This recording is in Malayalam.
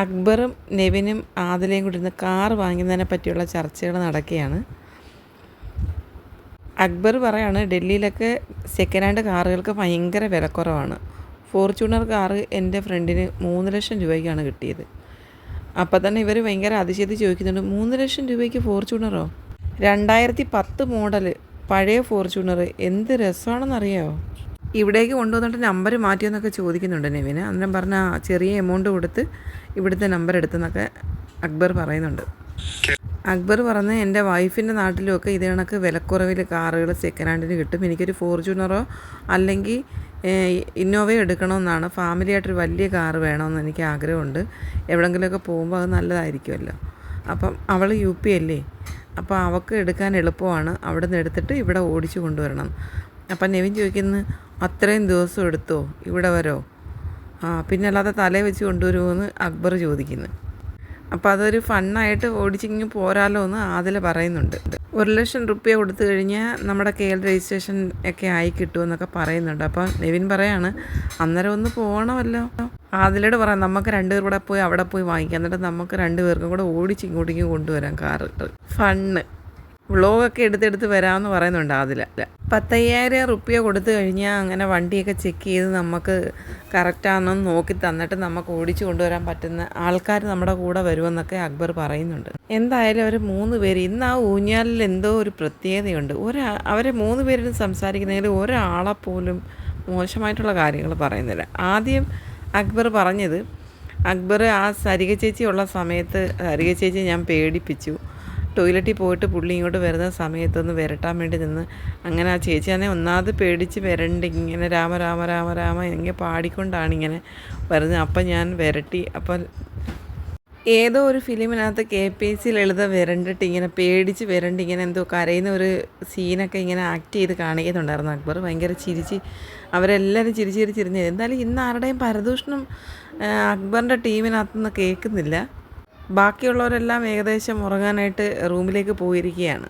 അക്ബറും നെവിനും ആദിലയും കൂടി ഇരുന്ന് കാർ വാങ്ങുന്നതിനെ പറ്റിയുള്ള ചർച്ചകൾ നടക്കുകയാണ്. അക്ബർ പറയാണ് ഡൽഹിയിലൊക്കെ സെക്കൻഡ് ഹാൻഡ് കാറുകൾക്ക് ഭയങ്കര വിലക്കുറവാണ്. ഫോർച്യൂണർ കാറ് എന്റെ ഫ്രണ്ടിന് മൂന്ന് ലക്ഷം രൂപയ്ക്കാണ് കിട്ടിയത്. അപ്പോൾ തന്നെ ഇവർ ഭയങ്കര അതിശയത്തിൽ ചോദിക്കുന്നുണ്ട് മൂന്ന് ലക്ഷം രൂപയ്ക്ക് ഫോർച്യൂണറോ? രണ്ടായിരത്തി പത്ത് മോഡൽ പഴയ ഫോർച്യൂണർ എന്ത് രസമാണെന്നറിയാമോ ഇവിടേക്ക് കൊണ്ടുവന്നിട്ട് നമ്പർ മാറ്റിയെന്നൊക്കെ ചോദിക്കുന്നുണ്ട് നെവിന്. അന്നേരം പറഞ്ഞ ചെറിയ എമൗണ്ട് കൊടുത്ത് ഇവിടുത്തെ നമ്പർ എടുത്തെന്നൊക്കെ അക്ബർ പറയുന്നുണ്ട്. അക്ബർ പറഞ്ഞ് എന്റെ വൈഫിന്റെ നാട്ടിലുമൊക്കെ ഇത് കണക്ക് വിലക്കുറവിൽ കാറുകൾ സെക്കൻഡ് ഹാൻഡിന് കിട്ടും. എനിക്കൊരു ഫോർച്യൂണറോ അല്ലെങ്കിൽ ഇന്നോവയോ എടുക്കണമെന്നാണ് ഫാമിലി ആയിട്ടൊരു വലിയ കാറ് വേണമെന്ന് എനിക്ക് ആഗ്രഹമുണ്ട്. എവിടെങ്കിലുമൊക്കെ പോകുമ്പോൾ അത് നല്ലതായിരിക്കുമല്ലോ. അപ്പം അവൾ യു പി അല്ലേ? അപ്പോൾ അവൾക്ക് എടുക്കാൻ എളുപ്പമാണ്. അവിടെ നിന്ന് എടുത്തിട്ട് ഇവിടെ ഓടിച്ചു കൊണ്ടുവരണം. അപ്പം നെവിൻ ചോദിക്കുന്നു അത്രയും ദിവസം എടുത്തോ? ഇവിടെ വരോ? ആ പിന്നെ അല്ലാതെ തലേ വെച്ച് കൊണ്ടുവരുമോ അക്ബർ ചോദിക്കുന്നു. അപ്പോൾ അതൊരു ഫണ്ണായിട്ട് ഓടിച്ചിങ്ങ് പോരാലോ എന്ന് ആതിൽ പറയുന്നുണ്ട്. ഒരു ലക്ഷം റുപ്യ കൊടുത്തു കഴിഞ്ഞാൽ നമ്മുടെ കെ എൽ രജിസ്ട്രേഷൻ ഒക്കെ ആയി കിട്ടുമെന്നൊക്കെ പറയുന്നുണ്ട്. അപ്പോൾ നെവിൻ പറയാണ് അന്നേരം ഒന്ന് പോകണമല്ലോ ആതിലോട് പറയാം നമുക്ക് രണ്ടുപേർ കൂടെ പോയി അവിടെ പോയി വാങ്ങിക്കാം. എന്നിട്ട് നമുക്ക് രണ്ടുപേർക്കും കൂടെ ഓടിച്ചിങ്ങോട്ടേക്ക് കൊണ്ടുവരാം കാറ്. ഫണ്ണ്. വ്ളോഗൊക്കെ എടുത്തെടുത്ത് വരാമെന്ന് പറയുന്നുണ്ട് അതിൽ പത്തയ്യായിരം റുപ്യ കൊടുത്തു കഴിഞ്ഞാൽ അങ്ങനെ വണ്ടിയൊക്കെ ചെക്ക് ചെയ്ത് നമുക്ക് കറക്റ്റാണെന്ന് നോക്കി തന്നിട്ട് നമുക്ക് ഓടിച്ചു കൊണ്ടുവരാൻ പറ്റുന്ന ആൾക്കാർ നമ്മുടെ കൂടെ വരുമെന്നൊക്കെ അക്ബർ പറയുന്നുണ്ട്. എന്തായാലും അവർ മൂന്ന് പേര് ഇന്ന് ആ ഊഞ്ഞാലിൽ എന്തോ ഒരു പ്രത്യേകതയുണ്ട്. ഒരാ അവരെ മൂന്ന് പേരും സംസാരിക്കുന്നതിൽ ഒരാളെപ്പോലും മോശമായിട്ടുള്ള കാര്യങ്ങൾ പറയുന്നില്ല. ആദ്യം അക്ബർ പറഞ്ഞത് അക്ബർ ആ സരിക ചേച്ചി ഉള്ള സമയത്ത് സരിക ചേച്ചി ഞാൻ പേടിപ്പിച്ചു. ടോയ്ലറ്റിൽ പോയിട്ട് പുള്ളി ഇങ്ങോട്ട് വരുന്ന സമയത്തൊന്ന് വരട്ടാൻ വേണ്ടി നിന്ന്. അങ്ങനെ ആ ചേച്ചി ചേച്ചിയാണെ ഒന്നാമത് പേടിച്ച് വരണ്ട്. ഇങ്ങനെ രാമ രാമ രാമ രാമ ഇങ്ങനെ പാടിക്കൊണ്ടാണ് ഇങ്ങനെ വരുന്നത്. അപ്പം ഞാൻ വരട്ടി. അപ്പം ഏതോ ഒരു ഫിലിമിനകത്ത് K P S C Lalitha വരണ്ടിട്ട് ഇങ്ങനെ പേടിച്ച് വരണ്ട് ഇങ്ങനെ എന്തോ കരയുന്ന ഒരു സീനൊക്കെ ഇങ്ങനെ ആക്ട് ചെയ്ത് കാണിക്കുന്നുണ്ടായിരുന്നു അക്ബർ. ഭയങ്കര ചിരിച്ച് അവരെല്ലാവരും ചിരിച്ച് ചിരിച്ചിരുന്നത് എന്തായാലും ഇന്ന് ആരുടെയും പരദൂഷണം അക്ബറിന്റെ ടീമിനകത്തുനിന്ന് കേൾക്കുന്നില്ല. ബാക്കിയുള്ളവരെല്ലാം ഏകദേശം ഉറങ്ങാനായിട്ട് റൂമിലേക്ക് പോയിരിക്കുകയാണ്.